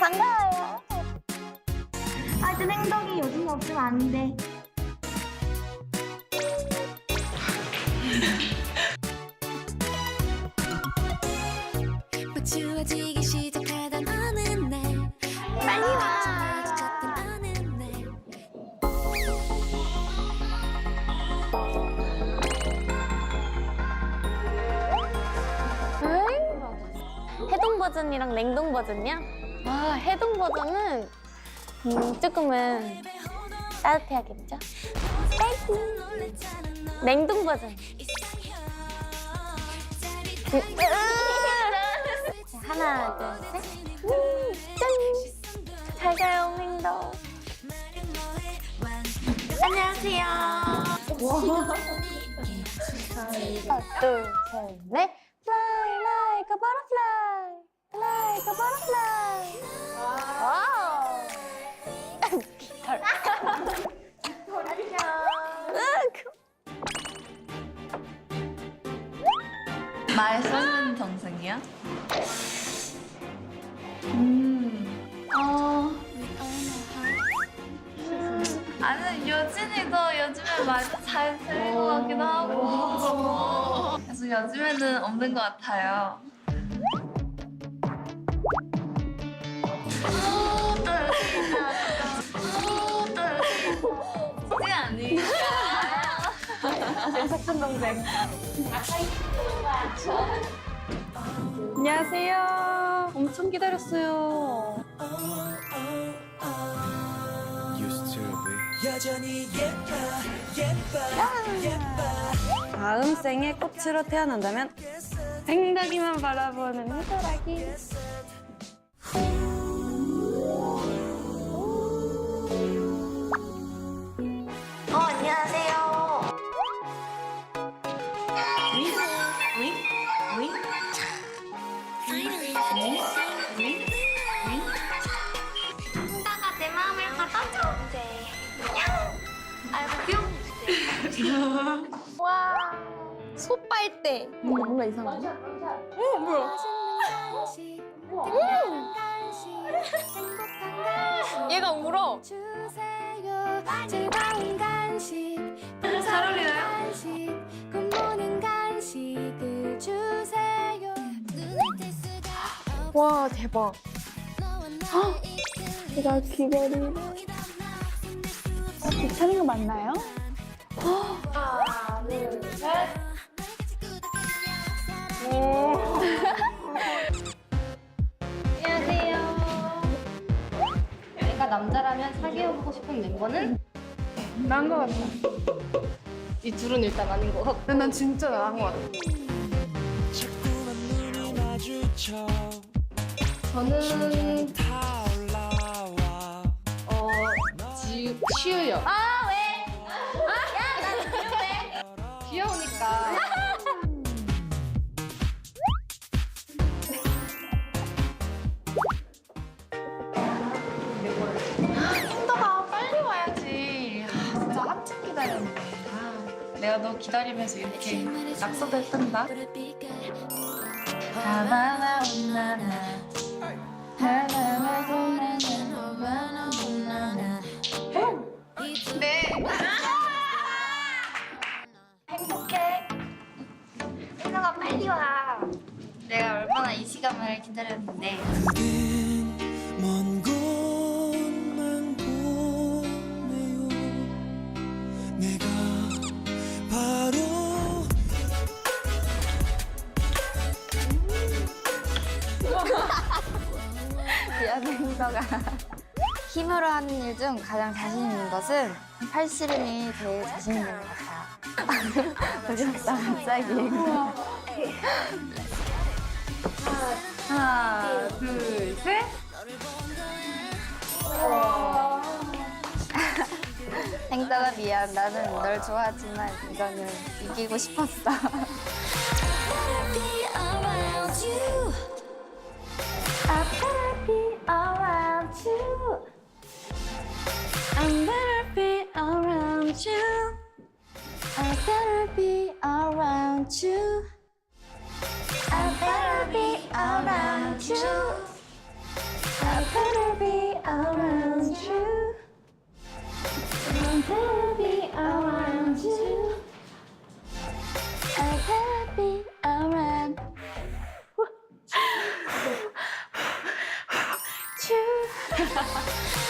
반가워요. 아, 저 생덕이 요즘 없으면 안 돼. 맞추어지기 시작 해동 버전이랑 냉동 버전이야? 아, 해동 버전은 음, 조금은 따뜻해야겠죠? 너 냉동 버전. 음, 자, 하나, 둘, 셋. 음, 짠! 잘 가요, 냉동. 안녕하세요. 하나, 둘, 셋, 넷. Fly like a butterfly. Like a butterfly. 와우. 털. 말 쏘는 동생이야? 음, 어. 아니, 요진이도 요즘에 말도 잘 들리는 것 같기도 하고. 그래서 요즘에는 없는 것 같아요. 안녕하세요. 엄청 기다렸어요. 다음 생에 꽃으로 태어난다면 생각이만 바라보는 해바라기. 와. 소빨대. 뭔가 이상하지? 어, 뭐야? 얘가 울어. 잘 어울리나요? 와, 대박. 제가 귀걸이. 나 괜찮은 거 맞나요? 남자라면 사귀어보고 싶은 멤버는? 나은 거 같아. 이 둘은 일단 아닌 것 같고 근데 난 진짜 나은 거 같아. 자꾸만 눈이 마주쳐 저는 타올라와 어... 지... 치유요 아, 힘들어 빨리 와야지. 아, 진짜 한참 기다렸는데 아, 내가 너 기다리면서 이렇게 낙서도 했단다. 네. 생덕아, 빨리 와. 내가 얼마나 이 시간을 기다렸는데 미안해 힘들어 힘으로 하는 일 중 가장 자신 있는 것은 팔씨름이 제일 자신 있는 것 같아요. 부럽다 갑자기. 하나 둘 셋. 행덕아 미안 나는 널 좋아하지만 이거는 이기고 싶었어 I better be around you. I better be around you. I better be around you. I better be around you. I better be around you.